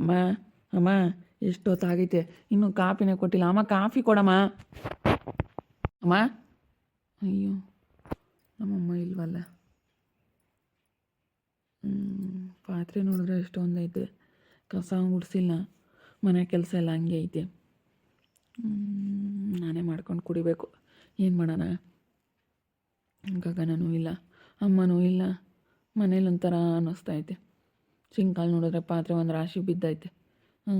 ಅಮ್ಮ ಅಮ್ಮ ಎಷ್ಟೊತ್ತಾಗೈತೆ ಇನ್ನೂ ಕಾಫಿನೇ ಕೊಟ್ಟಿಲ್ಲ. ಅಮ್ಮ, ಕಾಫಿ ಕೊಡಮ್ಮ. ಅಮ್ಮ. ಅಯ್ಯೋ, ನಮ್ಮಮ್ಮ ಇಲ್ವಲ್ಲ. ಪಾತ್ರೆ ನೋಡಿದ್ರೆ ಎಷ್ಟೊಂದೈತೆ. ಕಸ ಗುಡಿಸಿಲ್ಲ ಮನೆ ಕೆಲಸ ಎಲ್ಲ ಹಂಗೆ ಐತೆ. ನಾನೇ ಮಾಡ್ಕೊಂಡು ಕುಡಿಬೇಕು. ಏನು ಮಾಡೋಣ? ಗಗನನೂ ಇಲ್ಲ, ಅಮ್ಮನೂ ಇಲ್ಲ. ಮನೇಲಿ ಒಂಥರ ಅನ್ನಿಸ್ತೈತೆ ಸಿಂಕಲ್ಲಿ ನೋಡಿದ್ರೆ ಪಾತ್ರೆ ಒಂದು ರಾಶಿ ಬಿದ್ದೈತೆ. ಹ್ಞೂ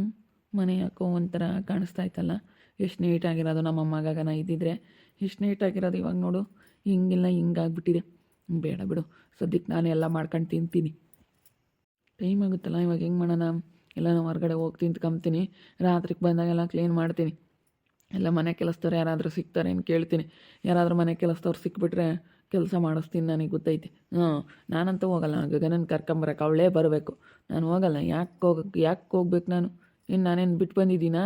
ಮನೆ ಯಾಕೋ ಒಂಥರ ಕಾಣಿಸ್ತೈತಲ್ಲ ಎಷ್ಟು ನೀಟಾಗಿರೋದು ನಮ್ಮಮ್ಮ ನಾ ಇದ್ದಿದ್ರೆ ಎಷ್ಟು ನೀಟಾಗಿರೋದು ಇವಾಗ ನೋಡು. ಹಿಂಗಿಲ್ಲ, ಹಿಂಗಾಗ್ಬಿಟ್ಟಿದೆ. ಬೇಡ ಬಿಡು. ಸದ್ಯಕ್ಕೆ ನಾನು ಎಲ್ಲ ಮಾಡ್ಕೊಂಡು ತಿಂತೀನಿ. ಟೈಮ್ ಆಗುತ್ತಲ್ಲ, ಇವಾಗ ಹೆಂಗೆ ಮಾಡೋಣ? ಎಲ್ಲ ನಾವು ಹೊರಗಡೆ ಹೋಗಿ ತಿಂತ್ಕೊಂತೀನಿ ರಾತ್ರಿಗೆ ಬಂದಾಗೆಲ್ಲ ಕ್ಲೀನ್ ಮಾಡ್ತೀನಿ. ಎಲ್ಲ ಮನೆ ಕೆಲಸದವ್ರು ಯಾರಾದರೂ ಸಿಗ್ತಾರೆ ಏನು ಕೇಳ್ತೀನಿ. ಯಾರಾದರೂ ಮನೆ ಕೆಲಸದವ್ರು ಸಿಕ್ಬಿಟ್ರೆ ಕೆಲಸ ಮಾಡಿಸ್ತೀನಿ ನನಗೆ ಗೊತ್ತೈತಿ. ಹ್ಞೂ ನಾನಂತೂ ಹೋಗಲ್ಲ. ಗಗನನ್ ಕರ್ಕೊಂಬರಕ್ಕೆ ಅವಳೇ ಬರಬೇಕು. ನಾನು ಹೋಗಲ್ಲ. ಯಾಕೆ ಹೋಗಕ್ಕೆ ಯಾಕೆ ಹೋಗ್ಬೇಕು ನಾನು? ಇನ್ನು ನಾನೇನು ಬಿಟ್ಟು ಬಂದಿದ್ದೀನಾ?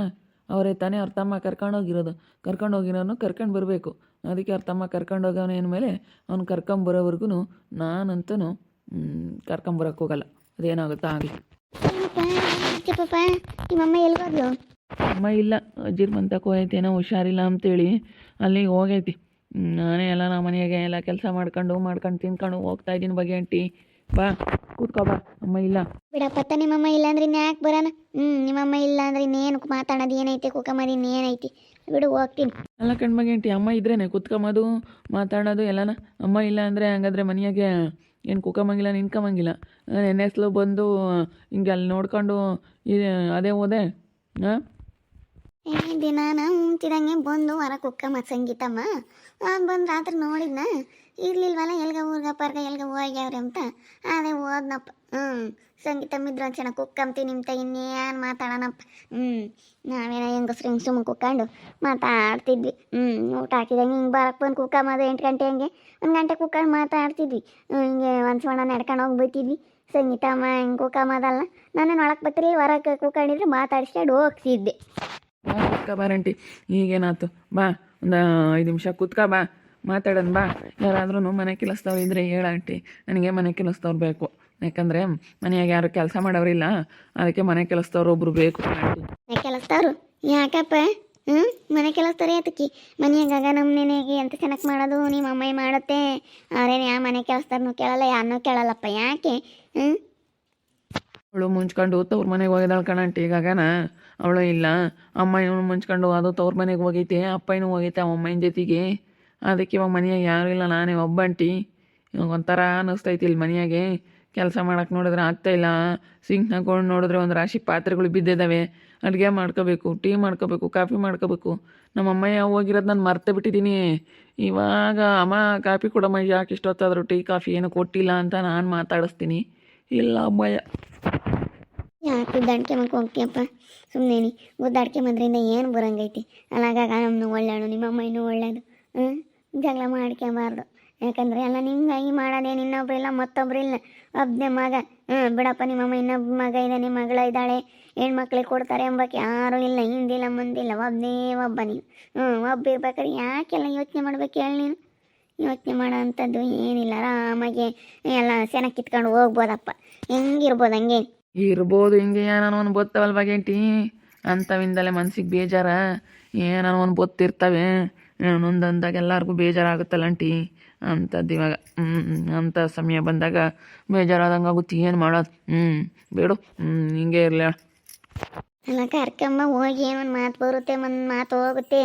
ಅವರೇ ತಾನೇ ಅವ್ರ ತಮ್ಮ ಕರ್ಕೊಂಡೋಗಿರೋದು ಕರ್ಕೊಂಡೋಗಿರೋನು ಕರ್ಕೊಂಡು ಬರಬೇಕು. ಅದಕ್ಕೆ ಅವ್ರ ತಮ್ಮ ಕರ್ಕೊಂಡೋಗವನ ಏನು ಮೇಲೆ ಅವ್ನು ಕರ್ಕೊಂಬರೋವರೆಗೂ ನಾನಂತೂ ಕರ್ಕೊಂಬರಕ್ಕೆ ಹೋಗಲ್ಲ. ಅದೇನಾಗುತ್ತೆ ಆಗಲಿ. ನಿಮ್ಮಮ್ಮ ಅಮ್ಮ ಇಲ್ಲ. ಅಜ್ಜಿರ್ ಹೋಗೈತೆ ಏನೋ ಹುಷಾರಿಲ್ಲ ಅಂತೇಳಿ ಅಲ್ಲಿಗೆ ಹೋಗೈತಿ. ನಾನೇ ಎಲ್ಲ ನಮ್ಮ ಮನೆಯಾಗೆ ಎಲ್ಲ ಕೆಲಸ ಮಾಡ್ಕೊಂಡು ಮಾಡ್ಕೊಂಡು ತಿನ್ಕೊಂಡು ಹೋಗ್ತಾ ಇದ್ದೀನಿ ಬಗೆ ಆಂಟಿ. ಬಾ ಕೂತ್ಕೋ ಬಾ. ಅಮ್ಮ ಇಲ್ಲ. ಬಿಡಪ್ಪ ನಿಮ್ಮಮ್ಮ ಇಲ್ಲ ಅಂದ್ರೆ ಇನ್ಯಾಕೆ ಬರೋಣ? ಹ್ಞೂ ನಿಮ್ಮಮ್ಮ ಇಲ್ಲ ಅಂದ್ರೆ ಇನ್ನೇನು ಮಾತಾಡೋದು? ಏನೈತೆ? ಕೂಕಮ್ಮದ ಇನ್ನೇನೈತಿ ಬಿಡು ಹೋಗ್ತೀನಿ. ಅಲ್ಲ ಕಣ್ ಬಗೆ ಆಂಟಿ ಅಮ್ಮ ಇದ್ರೇನೆ ಕೂತ್ಕೊಂಬೋದು ಮಾತಾಡೋದು ಎಲ್ಲನ. ಅಮ್ಮ ಇಲ್ಲ ಅಂದರೆ ಹಂಗಾದ್ರೆ ಮನೆಯಾಗೆ ಏನು ಕೂಕಮ್ಮಂಗಿಲ್ಲ ನಿನ್ಕೊಂಬಂಗಿಲ್ಲ ನೆನೆಸ್ಲು ಬಂದು ಹಿಂಗೆ ಅಲ್ಲಿ ನೋಡ್ಕೊಂಡು ಅದೇ ಹೋದೆ. ಹಾಂ ದಿನ ನಾವು ಉಂತಿದಂಗೆ ಬಂದು ಹೊರ ಕುಕ್ಕ ಮತ್ತು ಸಂಗೀತಮ್ಮ. ಬಂದು ರಾತ್ರಿ ನೋಡಿದ್ನ. ಇರ್ಲಿಲ್ವಲ್ಲ, ಎಲ್ಗ ಊರ್ಗ, ಪರ್ಗ ಎಲ್ಗ ಹೋಗ್ಯಾವ್ರಿ ಅಂತ. ಅದೇ ಓದ್ನಪ್ಪ. ಹ್ಞೂ ಸಂಗೀತಮ್ಮ ಇದ್ರು ಚೆನ್ನಾಗಿ ಕುಕ್ಕಂತಿ ನಿಮ್ತ ಇನ್ನೇನು ಮಾತಾಡೋಣಪ್ಪ ಹ್ಞೂ ನಾವೇನೋ ಹೆಂಗಸ್ರು ಹಿಂಗೆ ಸುಮ್ ಕುಕ್ಕೊಂಡು ಮಾತಾಡ್ತಿದ್ವಿ. ಹ್ಞೂ ಊಟ ಹಾಕಿದಂಗೆ ಹಿಂಗೆ ಬರಕ್ಕೆ ಬಂದು ಕುಕ್ಕಮ್ಮದು ಎಂಟು ಗಂಟೆ ಹಂಗೆ. ಒಂದು ಗಂಟೆ ಕುಕ್ಕಂಡು ಮಾತಾಡ್ತಿದ್ವಿ. ಹಿಂಗೆ ಒಂದು ಸೋಣ ನಡ್ಕೊಂಡು ಹೋಗಿ ಬೈತಿದ್ವಿ. ಸಂಗೀತಮ್ಮ ಹಿಂಗೆ ಕುಕ್ಕಮ್ಮದಲ್ಲ ನಾನೇನು ಒಳಗೆ ಬರ್ತಿರ್ಲಿಲ್ಲ ಹೊರಗೆ ಕುಕ್ಕಂಡಿದ್ರೆ ಮಾತಾಡಿಸ್ಕೊಂಡು ಹೋಗ್ತಿದ್ದೆ. ಬಾ ಕುತ್ಕ ಬಾರಂಟಿ ಈಗೇನಾಯ್ತು? ಬಾ ಒಂದು ಐದು ನಿಮಿಷ ಕುತ್ಕ ಬಾ. ಮಾತಾಡೋಣ ಬಾ. ಯಾರಾದ್ರೂ ಮನೆ ಕೆಲಸದವ್ರು ಇದ್ರೆ ಹೇಳ ಆಂಟಿ. ನನಗೆ ಮನೆ ಕೆಲಸದವ್ರು ಬೇಕು. ಯಾಕಂದ್ರೆ ಮನೆಯಾಗ ಯಾರು ಕೆಲಸ ಮಾಡೋರಿಲ್ಲ ಅದಕ್ಕೆ ಮನೆ ಕೆಲಸದವ್ರು ಒಬ್ರು ಬೇಕು. ಆಂಟಿ ಮನೆ ಕೆಲಸದವ್ರು? ಯಾಕಪ್ಪ? ಹ್ಮ್? ಮನೆ ಕೆಲಸದವ್ರೆ ಅದಕ್ಕೆ ಮನೆಯಾಗ ನಮ್ಮ ನೆನೆಗೆ ಎಂತ ಚೆನ್ನಾಗಿ ಮಾಡೋದು? ನಿಮ್ಮ ಅಮ್ಮ ಮಾಡುತ್ತೆ. ಅವ್ರೇನು ಯಾವ ಮನೆ ಕೆಲಸದವ್ರನ್ನೂ ಕೇಳಲ್ಲ ಯಾರನ್ನೂ ಕೇಳಲ್ಲಪ್ಪ. ಯಾಕೆ? ಹ್ಮ್? ಅವಳು ಮುಂಚ್ಕೊಂಡು ತವ್ರ ಮನೆಗೆ ಹೋಗಿದ್ದಾಳೆ ಕಣಂಟಿ ಗಗನ ಅವಳು ಇಲ್ಲ. ಅಮ್ಮ ಇವನು ಮುಂಚ್ಕೊಂಡು ಅದು ತವ್ರ ಮನೆಗೆ ಹೋಗೈತೆ ಅಪ್ಪನೂ ಹೋಗೈತೆ ಅವ ಅಮ್ಮನ ಜೊತೆಗೆ. ಅದಕ್ಕೆ ಇವಾಗ ಮನೆಯಾಗೆ ಯಾರೂ ಇಲ್ಲ, ನಾನೇ ಒಬ್ಬಂಟಿ. ಇವಾಗ ಒಂಥರ ಅನ್ನಿಸ್ತೈತಿ ಇಲ್ಲಿ ಮನೆಯಾಗೆ. ಕೆಲಸ ಮಾಡಕ್ಕೆ ನೋಡಿದ್ರೆ ಆಗ್ತಾಯಿಲ್ಲ ಸಿಂಕ್ ಹಾಕೊಂಡು ನೋಡಿದ್ರೆ ಒಂದು ರಾಶಿ ಪಾತ್ರೆಗಳು ಬಿದ್ದಿದ್ದಾವೆ ಅಡುಗೆ ಮಾಡ್ಕೋಬೇಕು, ಟೀ ಮಾಡ್ಕೋಬೇಕು, ಕಾಫಿ ಮಾಡ್ಕೋಬೇಕು. ನಮ್ಮ ಅಮ್ಮಯ್ಯ ಹೋಗಿರೋದು ನಾನು ಮರ್ತೆ ಬಿಟ್ಟಿದ್ದೀನಿ ಇವಾಗ ಅಮ್ಮ ಕಾಫಿ ಕೊಡಮ್ಮ, ಯಾಕೆ ಇಷ್ಟೊತ್ತಾದರೂ ಟೀ, ಕಾಫಿ ಏನು ಕೊಟ್ಟಿಲ್ಲ ಅಂತ ನಾನು ಮಾತಾಡಿಸ್ತೀನಿ. ಇಲ್ಲ ಅಮ್ಮಯ್ಯ. ಯಾಕೆ ಗುದ್ದಾಡ್ಕೆ ಮಕ್ಕ ಹೋಗ್ತೀಯಪ್ಪ? ಸುಮ್ಮನೆ ಗುದ್ದಾಡ್ಕೆ ಮದ್ರಿಂದ ಏನು ಬರಂಗೈತಿ? ಅಲ್ಲಾಗ ನಮ್ಮನ್ನು ಒಳ್ಳೆಯದು ನಿಮ್ಮ ಅಮ್ಮ ಇನ್ನೂ ಒಳ್ಳೆಯದು ಹ್ಞೂ ಜಗಳ ಮಾಡ್ಕೊಬಾರ್ದು ಯಾಕಂದರೆ ಎಲ್ಲ ನಿಮ್ಗಾಗಿ ಮಾಡೋದೇನು ಇನ್ನೊಬ್ರು ಇಲ್ಲ ಮತ್ತೊಬ್ರು ಇಲ್ಲ ಒಬ್ಬನೇ ಮಗ. ಹ್ಞೂ ಬಿಡಪ್ಪ, ನಿಮ್ಮಮ್ಮ ಇನ್ನೊಬ್ಬ ಮಗ ಇದ್ದಾನೆ ಮಗಳ ಇದ್ದಾಳೆ. ಹೆಣ್ಮಕ್ಳಿಗೆ ಕೊಡ್ತಾರೆ ಎಂಬಕ್ಕೆ ಯಾರೂ ಇಲ್ಲ, ಹಿಂದಿಲ್ಲ, ಮುಂದಿಲ್ಲ. ಒಬ್ಬನೇ ಒಬ್ಬ ನೀನು. ಹ್ಞೂ ಒಬ್ಬ ಇರ್ಬೇಕಾದ್ರೆ ಯಾಕೆಲ್ಲ ಯೋಚನೆ ಮಾಡ್ಬೇಕು ಹೇಳಿ ನೀನು? ಯೋಚನೆ ಮಾಡೋ ಅಂಥದ್ದು ಏನಿಲ್ಲ. ಆರಾಮಾಗಿ ಎಲ್ಲ ಸೆನ ಕಿತ್ಕೊಂಡು ಹೋಗ್ಬೋದಪ್ಪ. ಹೆಂಗಿರ್ಬೋದು ಹಂಗೆ ಇರ್ಬೋದು, ಹಿಂಗೆ ಏನೋ ಒಂದು ಬತ್ತವಲ್ ಬಗೆಂಟಿ ಅಂಥವಿಂದಲೇ ಮನ್ಸಿಗೆ ಬೇಜಾರ. ಏನೋ ಒಂದು ಬೊತ್ತಿರ್ತವೆ ಅಂದಾಗ ಎಲ್ಲರಿಗೂ ಬೇಜಾರಾಗುತ್ತಲ್ಲ ಅಂಟಿ ಅಂಥದ್ದು ಇವಾಗ. ಹ್ಞೂ ಅಂಥ ಸಮಯ ಬಂದಾಗ ಬೇಜಾರಾದಂಗೆ ಆಗುತ್ತೆ. ಏನು ಮಾಡೋದು? ಹ್ಞೂ ಬೇಡು. ಹ್ಞೂ ಹಿಂಗೆ ಇರಲಿ. ಅಲ್ಲ ಕರ್ಕಮ್ಮ ಹೋಗಿ ಏನೋ ಒಂದು ಮಾತು ಬರುತ್ತೆ, ಒಂದು ಮಾತು ಹೋಗುತ್ತೆ.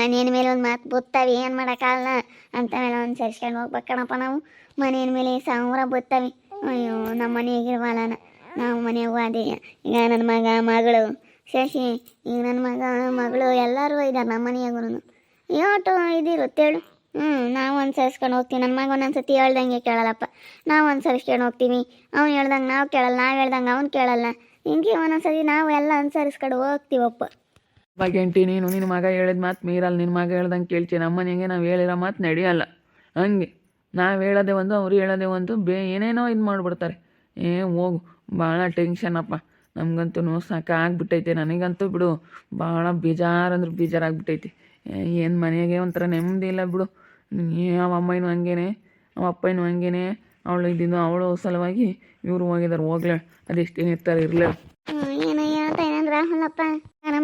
ಮನೆಯ ಮೇಲೆ ಒಂದು ಮಾತು ಬರ್ತವೆ ಏನು ಮಾಡೋಕ್ಕಾಗಲ್ಲ? ಅಂಥವೆಲ್ಲ ಒಂದು ಸರಿಸ್ಕೊಂಡು ಹೋಗ್ಬೇಕಣಪ್ಪ ನಾವು. ಮನೆಯ ಮೇಲೆ ಸಾವಿರ ಬರ್ತವೆ ಅಯ್ಯೋ ನಮ್ಮ ಮನೆಯಾಗಿರ್ವಲ್ಲ ನಾವು ಮನೆಯಾಗ ಅದೇ ಈಗ ನನ್ನ ಮಗ, ಮಗಳು, ಶಶಿ, ಈಗ ನನ್ನ ಮಗ, ಮಗಳು, ಎಲ್ಲರೂ ಇದ್ದಾರೆ ನಮ್ಮ ಮನೆಯಾಗೂ ಯೋಟು ಇದಿರುತ್ತೆ ಹೇಳು ಹ್ಞೂ ನಾವು ಅನುಸರಿಸ್ಕೊಂಡು ಹೋಗ್ತೀವಿ. ನನ್ನ ಮಗ ಒಂದೊಂದು ಸತಿ ಹೇಳ್ದಂಗೆ ಕೇಳಲ್ಲಪ್ಪ. ನಾವು ಅನುಸರಿಸ್ಕೊಂಡು ಹೋಗ್ತೀವಿ. ಅವ್ನು ಹೇಳ್ದಂಗೆ ನಾವು ಕೇಳಲ್ಲ, ನಾವು ಹೇಳ್ದಂಗೆ ಅವ್ನು ಕೇಳಲ್ಲ. ಹಿಂಗೆ ಒಂದೊಂದ್ಸತಿ ನಾವು ಎಲ್ಲ ಅನುಸರಿಸ್ಕೊಂಡು ಹೋಗ್ತೀವಪ್ಪ. ಬಗೆಂಟಿ ನೀನು ನಿನ್ನ ಮಗ ಹೇಳಿದ ಮಾತು ಮೀರಲ್ಲ. ನಿನ್ನ ಮಗ ಹೇಳ್ದಂಗೆ ಕೇಳ್ತೀನಿ ನಮ್ಮ ಮನೆಗೆ ನಾವು ಹೇಳಿರೋ ಮಾತು ನಡೆಯಲ್ಲ. ಹಂಗೆ. ನಾವು ಹೇಳೋದೇ ಒಂದು, ಅವ್ರು ಹೇಳೋದೇ ಒಂದು, ಬೇ ಏನೇನೋ ಇದು ಮಾಡಿಬಿಡ್ತಾರೆ. ಏ, ಹೋಗು. ಭಾಳ ಟೆನ್ಷನಪ್ಪ ನಮಗಂತೂ ಸಾಕಾಗ್ಬಿಟ್ಟೈತೆ ನನಗಂತೂ ಬಿಡು, ಭಾಳ ಬೇಜಾರು ಅಂದ್ರೆ ಬೇಜಾರಾಗ್ಬಿಟ್ಟೈತಿ ಏನು ಮನೆಗೆ ಒಂಥರ ನೆಮ್ಮದಿ ಇಲ್ಲ ಬಿಡು. ಯಾವ ಅಮ್ಮನೂ ಹಂಗೇನೆ, ಅವ ಅಪ್ಪನೂ ಹಂಗೇನೆ. ಅವಳು ಇದ್ದಿದ್ದು ಅವಳು ಸಲುವಾಗಿ ಇವರು ಹೋಗಿದ್ದಾರೆ ಹೋಗ್ಲೇ. ಅದೆಷ್ಟೇನು ಇರ್ಲೇ. ಇರಲೇ ಹ್ಞೂ ರಾಹುಲಪ್ಪ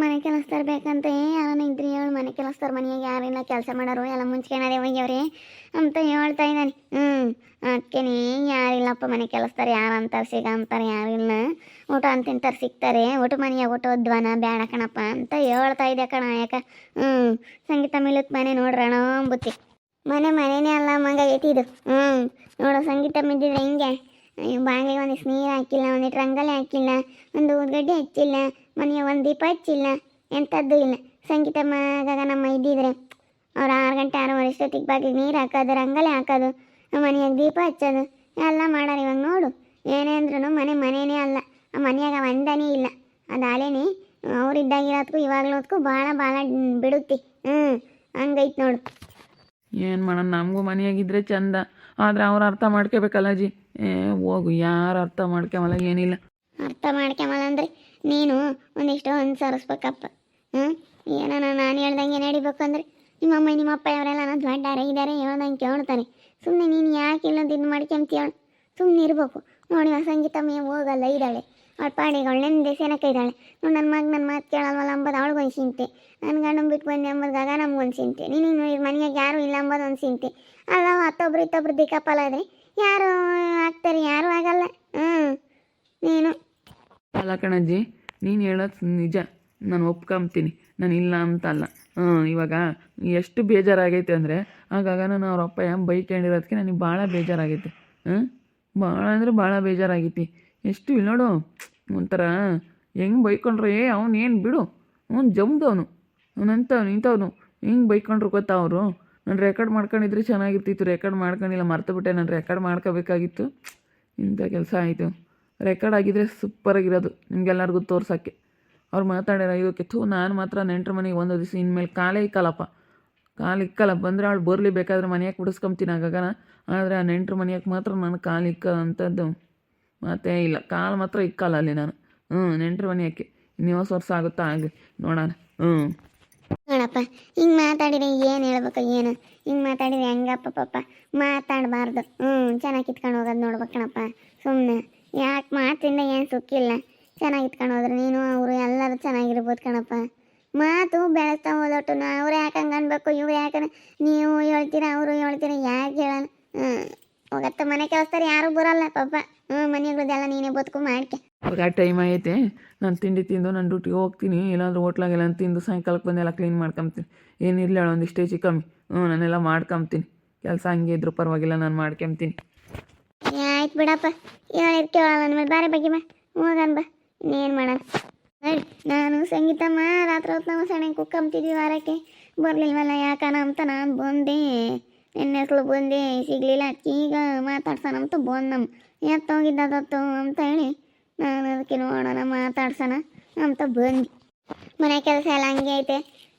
ಮನೆ ಕೆಲಸದಾರ ಬೇಕಂತ. ಯಾರನ್ನ ಇದ್ರಿ ಹೇಳು, ಮನೆ ಕೆಲಸದಾರ ಮನೆಯಾಗ ಯಾರಿಲ್ಲ, ಕೆಲಸ ಮಾಡೋರು ಎಲ್ಲ ಮುಂಚೆನಾರ ಹೋಗ್ಯವ್ರಿ ಅಂತ ಹೇಳ್ತಾ ಇದ್ದಾನೆ. ಹ್ಞೂ ಅದಕ್ಕೇನೆ ಯಾರಿಲ್ಲಪ್ಪ, ಮನೆ ಕೆಲಸದಾರ ಯಾರು ಅಂತಾರೆ, ಸಿಗ ಅಂತಾರೆ ಯಾರಿಲ್ಲ ಊಟ ಅಂತ ತಿಂತಾರೆ ಸಿಗ್ತಾರೆ. ಊಟ ಮನೆಯಾಗ ಊಟ ಒದ್ವನ ಬೇಡ ಕಣಪ್ಪ ಅಂತ ಹೇಳ್ತಾ ಇದೆ ಕಣ ಯಾಕ ಹ್ಞೂ ಸಂಗೀತ ಮಿಲುತ್ ಮನೆ ನೋಡ್ರಣ ಅಂಬುತ್ತಿ. ಮನೆ ಮನೆನೇ ಅಲ್ಲ ಮಂಗ ಇದು. ಹ್ಞೂ ನೋಡು ಸಂಗೀತ ಮಿದ್ದಿದ್ರೆ ಹಿಂಗೆ? ಬಾಂಗ್ಲಿಗೆ ಒಂದಿಷ್ಟು ನೀರು ಹಾಕಿಲ್ಲ, ಒಂದಿಷ್ಟು ರಂಗೋಲಿ ಹಾಕಿಲ್ಲ, ಒಂದು ಉದ್ಗಡ್ಡೆ ಹಚ್ಚಿಲ್ಲ. ಮನೆಯ ಒಂದು ದೀಪ ಹಚ್ಚಿಲ್ಲ ಎಂಥದ್ದು ಇಲ್ಲ. ಸಂಗೀತ ಗಗನಮ್ಮ ಇದ್ದಿದ್ರೆ ಅವ್ರು ಆರು ಗಂಟೆ ಆರೂವರೆ ಅಷ್ಟೊತ್ತಿಗೆ ಬಾಗಿಲು ನೀರು ಹಾಕೋದು ರಂಗೋಲಿ ಹಾಕೋದು ಮನೆಯಾಗ ದೀಪ ಹಚ್ಚೋದು ಎಲ್ಲ ಮಾಡೋರು ಇವಾಗ ನೋಡು. ಏನೇ ಅಂದ್ರೂ ಮನೆ ಮನೆಯೇ ಅಲ್ಲ ಆ ಮನೆಯಾಗ ಒಂದನೇ ಇಲ್ಲ. ಅದು ಅಲೇನೆ ಅವ್ರು ಇದ್ದಾಗಿರೋದಕ್ಕೂ ಇವಾಗ್ಲೋದಕ್ಕೂ ಭಾಳ ಭಾಳ ಬಿಡುತ್ತಿ. ಹ್ಞೂ ಹಂಗೈತೆ ನೋಡು. ಏನು ಮಾಡೋಣ ನಮಗೂ ಮನೆಯಾಗಿದ್ದರೆ ಚಂದ. ಆದರೆ ಅವ್ರು ಅರ್ಥ ಮಾಡ್ಕೋಬೇಕಲ್ಲ ಜಿ ಏ ಹೋಗು ಯಾರು ಅರ್ಥ ಮಾಡ್ಕೊಂಬಲ್ಲ ಏನಿಲ್ಲ. ಅರ್ಥ ಮಾಡ್ಕೊಂಬಲ್ಲ ಅಂದ್ರೆ ನೀನು ಒಂದಿಷ್ಟು ಅನುಸರಿಸ್ಬೇಕಪ್ಪ. ಹ್ಞೂ ಏನೋ ನಾನು ಹೇಳ್ದಂಗೆ ನಡಿಬೇಕು ಅಂದ್ರೆ? ನಿಮ್ಮಮ್ಮ, ನಿಮ್ಮಪ್ಪ ಇವರೆಲ್ಲ ನಾನು ದೊಡ್ಡಾರೆ ಇದ್ದಾರೆ ಹೇಳ್ದಂಗೆ ಕೇಳ್ತಾರೆ. ಸುಮ್ಮನೆ ನೀನು ಯಾಕೆ ಇಲ್ಲೊಂದು ಇದು ಮಾಡ್ಕೊಂತೀಯ ಸುಮ್ಮನೆ ಇರ್ಬೇಕು. ನೋಡಿ ಆ ಸಂಗೀತ ಮೇವು ಹೋಗಲ್ಲ, ಇದ್ದಾಳೆ. ಅವಳ ಪಾಡಿಗೆ ಅವಳು ನೆಂದೆ ಸೆನಕ ಇದ್ದಾಳೆ. ನೋಡಿ ನನ್ನ ಮಗ ನನ್ನ ಮಾತು ಕೇಳಲ್ವಲ್ಲ ಅಂಬೋದು ಅವಳಿಗೊಂದು ಚಿಂತೆ. ನನ್ನ ಗಂಡನ ಬಿಟ್ಟು ಬಂದೆ ಅಂಬೋದು ಗಗ ನಮ್ಗೊಂದು ಚಿಂತೆ. ನೀನು ಮನೆಯಾಗ ಯಾರು ಇಲ್ಲ ಅಂಬೋದು ಒಂದು ಚಿಂತೆ. ಅಲ್ಲ ಹತ್ತೊಬ್ರು ಇತ್ತೊಬ್ರು ದಿಕ್ಕಪ್ಪಲ್ಲ ಆದರೆ ಯಾರು ಆಗ್ತಾರೆ, ಯಾರು ಆಗಲ್ಲ ಹ್ಞೂ ನೀನು ಅಲ್ಲ ಕಣಜ್ಜಿ, ನೀನು ಹೇಳೋದು ನಿಜ. ನಾನು ಒಪ್ಕೊಂತೀನಿ ನಾನು ಇಲ್ಲ ಅಂತ ಅಲ್ಲ. ಇವಾಗ ಎಷ್ಟು ಬೇಜಾರಾಗೈತೆ ಅಂದರೆ, ಆಗಾಗ ನಾನು ಅವ್ರ ಅಪ್ಪ ಬೈಕೊಂಡಿರೋದಕ್ಕೆ ನನಗೆ ಭಾಳ ಬೇಜಾರಾಗೈತೆ. ಹಾಂ ಭಾಳ ಅಂದರೆ ಭಾಳ ಬೇಜಾರಾಗೈತಿ. ಎಷ್ಟು ಇಲ್ಲ ನೋಡು. ಒಂಥರ ಹೆಂಗೆ ಬೈಕೊಂಡ್ರು ಅವ್ನು ಏನು ಬಿಡು. ಅವ್ನು ಜಮ್ದವನು. ಅವನಂತವ್ನು ಇಂಥವ್ನು ಹೆಂಗೆ ಬೈಕೊಂಡ್ರು ಗೊತ್ತಾ ಅವರು? ನಾನು ರೆಕಾರ್ಡ್ ಮಾಡ್ಕೊಂಡಿದ್ರೆ ಚೆನ್ನಾಗಿರ್ತಿತ್ತು. ರೆಕಾರ್ಡ್ ಮಾಡ್ಕೊಂಡಿಲ್ಲ, ಮರ್ತು ಬಿಟ್ಟೆ. ನಾನು ರೆಕಾರ್ಡ್ ಮಾಡ್ಕೋಬೇಕಾಗಿತ್ತು. ಇಂಥ ಕೆಲಸ ಆಯಿತು. ರೆಕಾರ್ಡ್ ಆಗಿದ್ರೆ ಸೂಪರಾಗಿರೋದು ನಿಮಗೆಲ್ಲರಿಗೂ ತೋರ್ಸೋಕ್ಕೆ. ಅವ್ರು ಮಾತಾಡ್ಯಾರ ಇದಕ್ಕೆ, ಥೂ, ನಾನು ಮಾತ್ರ ನೆಂಟ್ರ ಮನೆಗೆ ಒಂದು ದಿವಸ ಇನ್ಮೇಲೆ ಕಾಲೇ ಇಕ್ಕಲ್ಲಪ್ಪ. ಕಾಲು ಇಕ್ಕಲ್ಲ, ಬಂದರೆ ಅವಳು ಬರಲಿ ಬೇಕಾದ್ರೆ ಮನೆಯಾಗೆ ಕುಡಿಸ್ಕೊಂತೀನಿ ಆಗಾಗನ ಆದರೆ ಆ ನೆಂಟ್ರ ಮನೆಯಾಗೆ ಮಾತ್ರ ನಾನು ಕಾಲು ಇಕ್ಕಂಥದ್ದು ಅಂಥದ್ದು ಮಾತೇ ಇಲ್ಲ. ಕಾಲು ಮಾತ್ರ ಇಕ್ಕಲ್ಲ ಅಲ್ಲಿ ನಾನು. ಹ್ಞೂ ನೆಂಟ್ರ ಮನೆಯಕ್ಕೆ ಇನ್ನು ಹೊಸ ವರ್ಷ ಆಗುತ್ತಾ ಆಗಲಿ ನೋಡೋಣ. ಹ್ಞೂ ಹೇಳಪ್ಪ ಹಿಂಗೆ ಮಾತಾಡಿದ್ರೆ ಏನು ಹೇಳ್ಬೇಕು, ಏನು? ಹಿಂಗೆ ಮಾತಾಡಿದ್ರೆ ಹೆಂಗಪ್ಪ ಪಾಪ? ಮಾತಾಡಬಾರ್ದು. ಹ್ಞೂ ಚೆನ್ನಾಗಿ ಕಿತ್ಕೊಂಡು ಹೋಗೋದು ನೋಡ್ಬೇಕಣಪ್ಪ ಸುಮ್ಮನೆ ಯಾಕೆ ಮಾತಿಂದ ಏನು ಸುಕ್ಕಿಲ್ಲ? ಚೆನ್ನಾಗಿ ಹೋದ್ರೆ. ನೀನು, ಅವರು ಎಲ್ಲರೂ ಚೆನ್ನಾಗಿರ್ಬೋದು ಕಣಪ್ಪ. ಮಾತು ಬೆಳೆಸ್ತಾ ಹೋದೊಟ್ಟು ಅವ್ರು ಯಾಕೆ ಹಂಗೆ ಅನ್ಬೇಕು? ಇವ್ರು ಯಾಕೆ ನೀವು ಹೇಳ್ತೀರ, ಅವರು ಹೇಳ್ತೀರ? ಯಾಕೆ ಹೇಳೋಣ ಹ್ಞೂ ಹೋಗತ್ತ. ಮನೆ ಕೆಲಸ್ತಾರೆ ಯಾರೂ ಬರಲ್ಲ, ಪಾಪ. ಹ್ಞೂ ಮನೆಗಳದೆಲ್ಲ ನೀನೇ ಬದುಕು ಮಾಡ್ಕೆ. ಅವಾಗ ಟೈಮ್ ಐತೆ ನಾನು ತಿಂಡಿ ತಿಂದು, ನಾನು ಡ್ಯೂಟಿಗೆ ಹೋಗ್ತೀನಿ. ಇಲ್ಲಾಂದ್ರೆ ಹೋಟ್ಲಾಗೆಲ್ಲ ತಿಂದು, ಸಾಯಂಕಾಲಕ್ಕೆ ಬಂದೆಲ್ಲ ಕ್ಲೀನ್ ಮಾಡ್ಕೊಂತೀನಿ ಏನಿರಲಿ ಹೇಳೋ, ಒಂದಿಷ್ಟು ಹೆಚ್ಚು ಕಮ್ಮಿ. ಹ್ಞೂ ನಾನೆಲ್ಲ ಮಾಡ್ಕೊಂತೀನಿ ಕೆಲಸ ಹಂಗೆ ಇದ್ರೂ ಪರವಾಗಿಲ್ಲ, ನಾನು ಮಾಡ್ಕೊಂತೀನಿ ಆಯ್ತು ಬಿಡಪ್ಪ. ಹೇಳಿದ್ ಕೇಳಲ್ಲ ಅಂದ್ಮೇಲೆ ಬಾರೆ ಬಗ್ಗೆ ಬಾ ಹೋಗನ್ ಬಾ. ಇನ್ನೇನು ಮಾಡೋಣ ನಾನು ಸಂಗೀತಮ್ಮ, ರಾತ್ರಿ ಹೊತ್ತು ನಾವು ಸಣ್ಣ ಕುಕ್ಕಂಬ್ತಿದ್ವಿ ವಾರಕ್ಕೆ. ಬರಲಿಲ್ವಲ್ಲ ಯಾಕನ ಅಂತ ನಾನು ಬಂದೆ. ನಿನ್ನ ಹೆಸ್ಳು ಬಂದೆ. ಸಿಗಲಿಲ್ಲ. ಈಗ ಮಾತಾಡ್ಸೋಣ ಅಂತ ಬಂದಮ್ಮ ಎತ್ತೋಗಿದ್ದದತ್ತು ಅಂತ ಹೇಳಿ ನಾನು ಅದಕ್ಕೆ ನೋಡೋಣ, ಮಾತಾಡ್ಸೋಣ ಅಂತ ಬಂದು. ಮನೆ ಕೆಲಸ ಎಲ್ಲ ಹಂಗೆ ಐತೆ.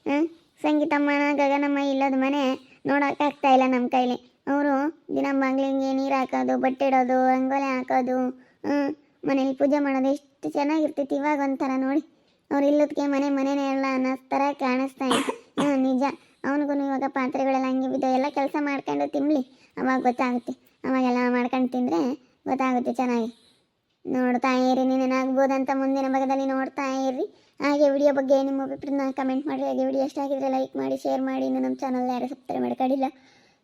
ಹಾಂ ಸಂಗೀತಮ್ಮನ ಗಗನಮ್ಮ ಇಲ್ಲದ ಮನೆ ನೋಡೋಕ್ಕಾಗ್ತಾ ಇಲ್ಲ ನಮ್ಮ ಕೈಲಿ. ಅವರು ದಿನ ಬಾಗಿಲಿಗೆ ನೀರು ಹಾಕೋದು, ಬಟ್ಟೆ ಇಡೋದು, ರಂಗೋಲಿ ಹಾಕೋದು ಮನೇಲಿ ಪೂಜೆ ಮಾಡೋದು ಎಷ್ಟು ಚೆನ್ನಾಗಿರ್ತೈತಿ ಇವಾಗ ಒಂಥರ ನೋಡಿ. ಅವ್ರು ಇಲ್ಲದಕ್ಕೆ ಮನೆ ಮನೆನೇ ಎಲ್ಲ ಅನ್ನೋ ಥರ ಕಾಣಿಸ್ತಾ ಇದೆ. ನಿಜ. ಅವನಿಗೂ ಇವಾಗ ಪಾತ್ರೆಗಳೆಲ್ಲ ಹಂಗೆ ಬಿದ್ದು, ಎಲ್ಲ ಕೆಲಸ ಮಾಡ್ಕೊಂಡು ತಿನ್ಲಿ. ಅವಾಗ ಗೊತ್ತಾಗುತ್ತೆ. ಅವಾಗೆಲ್ಲ ಮಾಡ್ಕೊಂಡು ತಿಂದರೆ ಗೊತ್ತಾಗುತ್ತೆ ಚೆನ್ನಾಗಿ. ನೋಡ್ತಾ ಇರಿ ನೀನೇನಾಗ್ಬೋದಂತ ಮುಂದಿನ ಭಾಗದಲ್ಲಿ ನೋಡ್ತಾ ಇರಿ. ಹಾಗೆ ವಿಡಿಯೋ ಬಗ್ಗೆ ನಿಮ್ಮ ಅಭಿಪ್ರಾಯನ ಕಮೆಂಟ್ ಮಾಡಿ ಹಾಗೆ ವಿಡಿಯೋ ಎಷ್ಟಾಗಿದ್ರೆ ಲೈಕ್ ಮಾಡಿ ಶೇರ್ ಮಾಡಿ. ಇನ್ನು ನಮ್ಮ ಚಾನಲ್ ಯಾರು ಸಬ್ಸ್ಕ್ರೈಬ್ ಮಾಡ್ಕೊಂಡಿಲ್ಲ